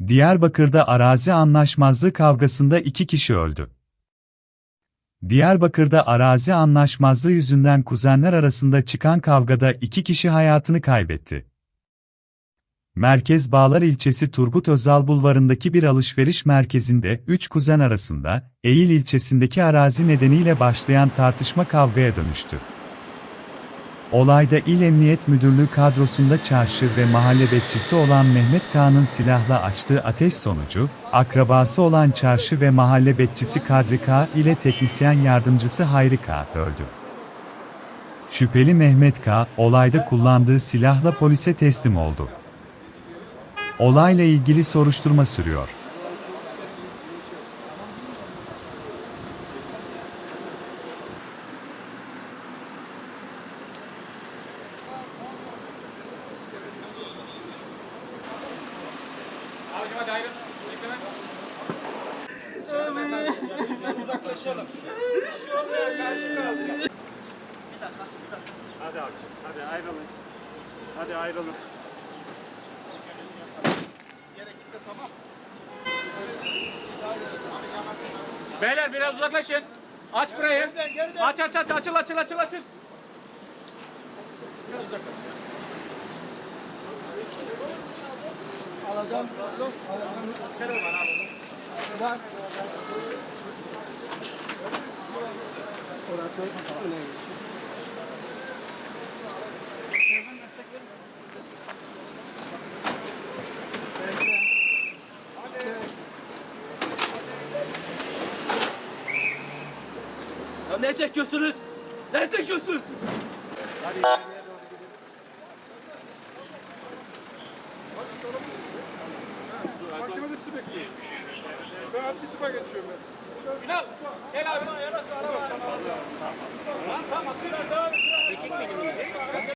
Diyarbakır'da arazi anlaşmazlığı kavgasında iki kişi öldü. Diyarbakır'da arazi anlaşmazlığı yüzünden kuzenler arasında çıkan kavgada iki kişi hayatını kaybetti. Merkez Bağlar ilçesi Turgut Özal Bulvarı'ndaki bir alışveriş merkezinde üç kuzen arasında, Eğil ilçesindeki arazi nedeniyle başlayan tartışma kavgaya dönüştü. Olayda İl Emniyet Müdürlüğü kadrosunda çarşı ve mahalle bekçisi olan Mehmet Kağan'ın silahla açtığı ateş sonucu, akrabası olan çarşı ve mahalle bekçisi Kadri Kağ ile teknisyen yardımcısı Hayri Kağ öldü. Şüpheli Mehmet Kağ, olayda kullandığı silahla polise teslim oldu. Olayla ilgili soruşturma sürüyor. Hadi ayrıl. Bekleme. Uzaklaşalım. Bir şey olmuyor. Karşı kaldı. Hadi akşam, hadi ayrılın. Hadi ayrılın. Beyler biraz uzaklaşın. Aç burayı. Aç aç aç açıl açıl açıl açıl. Ya ne çekiyorsunuz? Ne çekiyorsunuz? Mahkemede Ben adli tıpa geçiyorum ben. Ünal gel abi. Araba.